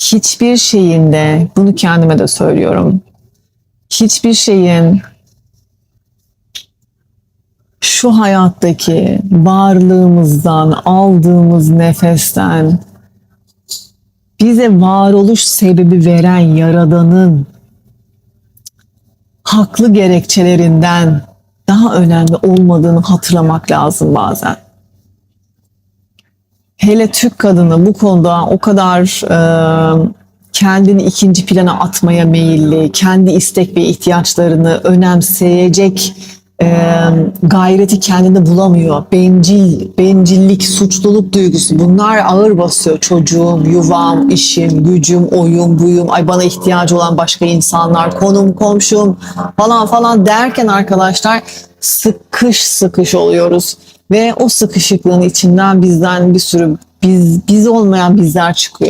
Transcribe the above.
hiçbir şeyin de bunu kendime de söylüyorum. Hiçbir şeyin şu hayattaki varlığımızdan aldığımız nefesten bize varoluş sebebi veren yaradanın haklı gerekçelerinden daha önemli olmadığını hatırlamak lazım bazen. Hele Türk kadını bu konuda o kadar e, kendini ikinci plana atmaya meyilli, kendi istek ve ihtiyaçlarını önemseyecek e, gayreti kendinde bulamıyor. Bencil, bencillik, suçluluk duygusu bunlar ağır basıyor. Çocuğum, yuvam, işim, gücüm, oyum, buyum, ay bana ihtiyacı olan başka insanlar, konum, komşum falan falan derken arkadaşlar sıkış sıkış oluyoruz. Ve o sıkışıklığın içinden bizden bir sürü biz biz olmayan bizler çıkıyor.